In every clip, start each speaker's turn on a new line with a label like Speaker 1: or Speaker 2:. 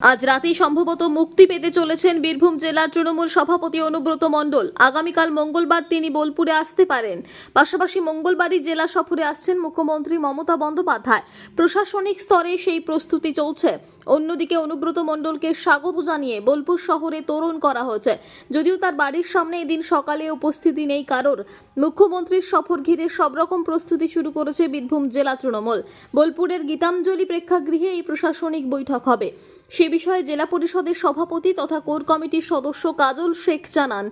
Speaker 1: আজ রাতেই সম্ভবত মুক্তি পেতে চলেছেন বীরভূম জেলার তৃণমূল সভাপতি অনুব্রত মণ্ডল। আগামীকাল মঙ্গলবার তিনি বোলপুরে আসতে পারেন। পাশাপাশি মঙ্গলবারই জেলা সফরে আসছেন মুখ্যমন্ত্রী মমতা বন্দ্যোপাধ্যায়। প্রশাসনিক স্তরে সেই প্রস্তুতি চলছে। অন্যদিকে অনুব্রত মণ্ডলকে স্বাগত জানিয়ে বোলপুর শহরে তোরণ করা হয়েছে। যদিও তার বাড়ির সামনে এদিন সকালে উপস্থিতি নেই কারোর। মুখ্যমন্ত্রীর সফর ঘিরে সব রকম প্রস্তুতি শুরু করেছে বীরভূম জেলা তৃণমূল। বোলপুরের গীতাঞ্জলি প্রেক্ষাগৃহে এই প্রশাসনিক বৈঠক হবে। সে বিষয়ে জেলা পরিষদের সভাপতি তথা কোর কমিটির সদস্য কাজল শেখ জানান,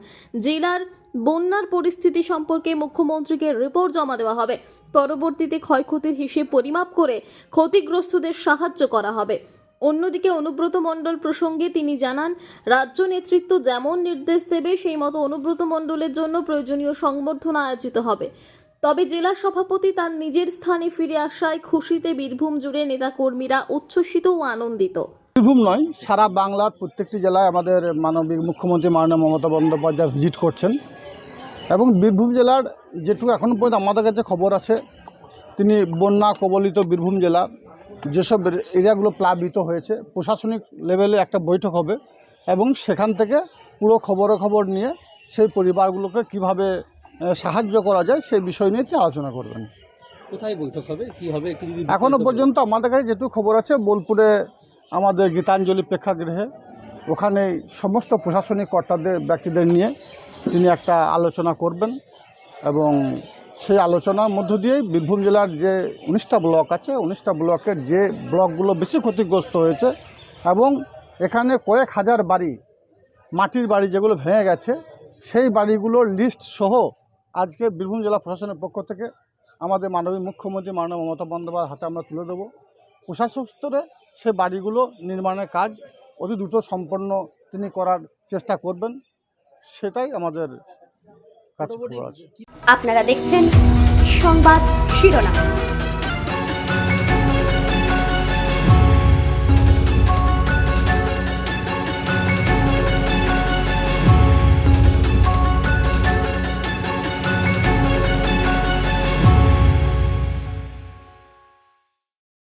Speaker 1: জেলার বন্যার পরিস্থিতি সম্পর্কে মুখ্যমন্ত্রীকে রিপোর্ট জমা দেওয়া হবে। পরবর্তীতে ক্ষয়ক্ষতির হিসেব পরিমাপ করে ক্ষতিগ্রস্তদের সাহায্য করা হবে। অন্যদিকে অনুব্রত মণ্ডল প্রসঙ্গে তিনি জানান, রাজ্য নেতৃত্ব যেমন নির্দেশ দেবে, সেই মতো অনুব্রত মণ্ডলের জন্য প্রয়োজনীয় সংবর্ধনা আয়োজিত হবে। তবে জেলা সভাপতি তার নিজের স্থানে ফিরে আসায় খুশিতে বীরভূম জুড়ে নেতাকর্মীরা উচ্ছ্বসিত ও আনন্দিত।
Speaker 2: বীরভূম নয় সারা বাংলার প্রত্যেকটি জেলায় আমাদের মানবিক মুখ্যমন্ত্রী মাননীয় মমতা বন্দ্যোপাধ্যায় ভিজিট করছেন। এবং বীরভূম জেলার যেটুকু এখন পর্যন্ত আমাদের কাছে খবর আছে তিনি বন্যা কবলিত বীরভূম জেলার যেসব এরিয়াগুলো প্লাবিত হয়েছে প্রশাসনিক লেভেলে একটা বৈঠক হবে এবং সেখান থেকে পুরো খবরাখবর নিয়ে সেই পরিবারগুলোকে কীভাবে সাহায্য করা যায় সেই বিষয় নিয়ে তিনি আলোচনা করবেন।
Speaker 3: কোথায় বৈঠক হবে? কি হবে?
Speaker 2: এখনও পর্যন্ত আমাদের কাছে যেটুকু খবর আছে বোলপুরে আমাদের গীতাঞ্জলি প্রেক্ষাগৃহে ওখানে সমস্ত প্রশাসনিক কর্তাদের, ব্যক্তিদের নিয়ে তিনি একটা আলোচনা করবেন এবং সেই আলোচনার মধ্য দিয়েই বীরভূম জেলার যে উনিশটা ব্লক আছে, উনিশটা ব্লকের যে ব্লকগুলো বেশি ক্ষতিগ্রস্ত হয়েছে এবং এখানে কয়েক হাজার বাড়ি, মাটির বাড়ি যেগুলো ভেঙে গেছে, সেই বাড়িগুলোর লিস্ট সহ আজকে বীরভূম জেলা প্রশাসনের পক্ষ থেকে আমাদের মাননীয় মুখ্যমন্ত্রী মাননীয় মমতা বন্দ্যোপাধ্যায় হাতে আমরা তুলে দেবো। প্রশাসক স্তরে সে বাড়িগুলো নির্মাণের কাজ অতি দ্রুত সম্পন্ন তিনি করার চেষ্টা করবেন, সেটাই আমাদের কাছে
Speaker 4: আপনারা দেখছেন সংবাদ শিরোনাম।